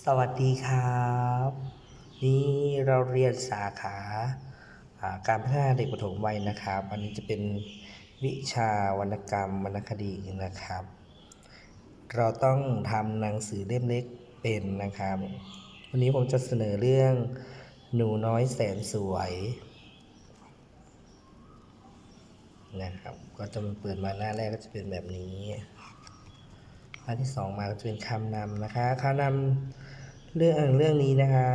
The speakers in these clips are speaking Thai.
สวัสดีครับ นี่เราเรียนสาขาการพัฒนาเด็กปฐมวัยนะครับ อันนี้จะเป็นวิชาวรรณกรรมวรรณคดีนะครับ เราต้องทำหนังสือเล่มเล็กเป็นนะครับ วันนี้ผมจะเสนอเรื่องหนูน้อยแสนสวยนะครับ ก็จะเปิดมาหน้าแรกก็จะเป็นแบบนี้ หน้าที่สองมาก็จะเป็นคำนำนะคะคำนำเรื่องเรื่องนี้นะคะ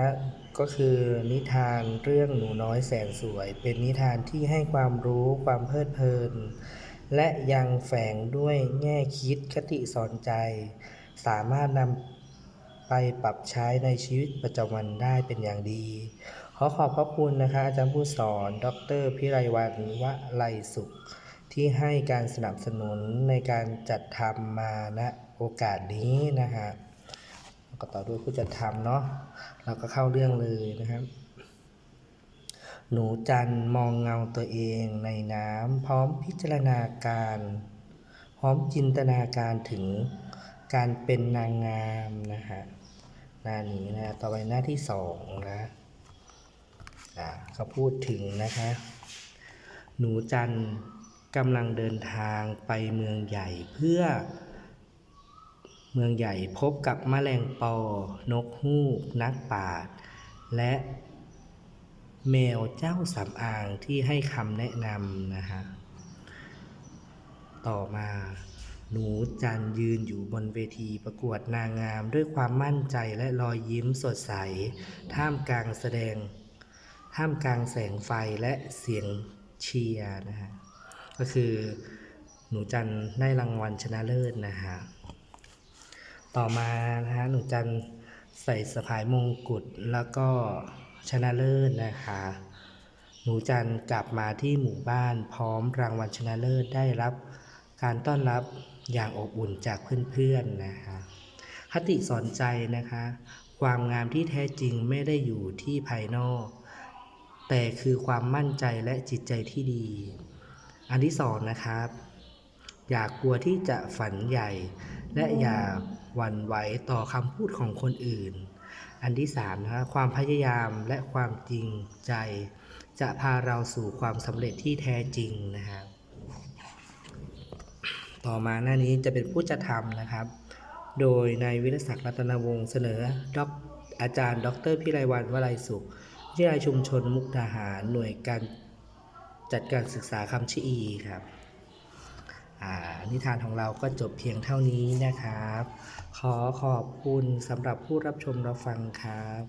ก็คือนิทานเรื่องหนูน้อยแสนสวย เป็นนิทานที่ให้ความรู้ความเพลิดเพลิน และยังแฝงด้วยแง่คิดคติสอนใจ สามารถนำไปปรับใช้ในชีวิตประจำวันได้เป็นอย่างดี ขอขอบพระคุณนะคะอาจารย์ผู้สอน ดรพิไรวันวะไลสุข ที่ให้การสนับสนุนในการจัดทำมาณโอกาสนี้นะฮะก็ต่อด้วยผู้จัดทำเนาะเราก็เข้าเรื่องเลยนะครับ หนูจันมองเงาตัวเองในน้ำพร้อมพิจารณาการ พร้อมจินตนาการถึงการเป็นนางงามนะฮะหน้านี้นะต่อไปหน้าที่สองนะอ่าเขาพูดถึงนะคะ หนูจัน กำลังเดินทางไปเมืองใหญ่เพื่อ เมืองใหญ่พบกับแมลงปอ นกฮูก นักปราและแมวเจ้าสำอางที่ให้คำแนะนำนะฮะ ต่อมา หนูจันยืนอยู่บนเวทีประกวดนางงามด้วยความมั่นใจและรอยยิ้มสดใส ท่ามกลางแสดง ท่ามกลางแสงไฟและเสียงเชียร์นะฮะ ก็คือหนูจันได้รางวัลชนะเลิศนะฮะต่อมานะฮะหนูจันใส่สะพายมงกุฎแล้วก็ชนะเลิศนะคะหนูจันกลับมาที่หมู่บ้านพร้อมรางวัลชนะเลิศได้รับ การต้อนรับอย่างอบอุ่นจากเพื่อนๆนะคะคติสอนใจนะคะ ความงามที่แท้จริงไม่ได้อยู่ที่ภายนอก แต่คือความมั่นใจและจิตใจที่ดี อันที่สองนะครับ อย่ากลัวที่จะฝันใหญ่ และอย่าหวั่นไหวต่อคำพูดของคนอื่น อันที่สามนะครับความพยายามและความจริงใจ จะพาเราสู่ความสำเร็จที่แท้จริงนะครับต่อมาหน้านี้จะเป็นผู้จัดทำนะครับ โดยนายวิรศักดิ์รัตนวงศ์เสนอดอกอาจารย์ ดรพิไรวันวลัยสุขวิทยาลัยชุมชนมุกดาหารหน่วยการ จัดการศึกษาคำชีอีครับอ่านิทานของเราก็จบเพียงเท่านี้นะครับ ขอขอบคุณสำหรับผู้รับชมรับฟังครับ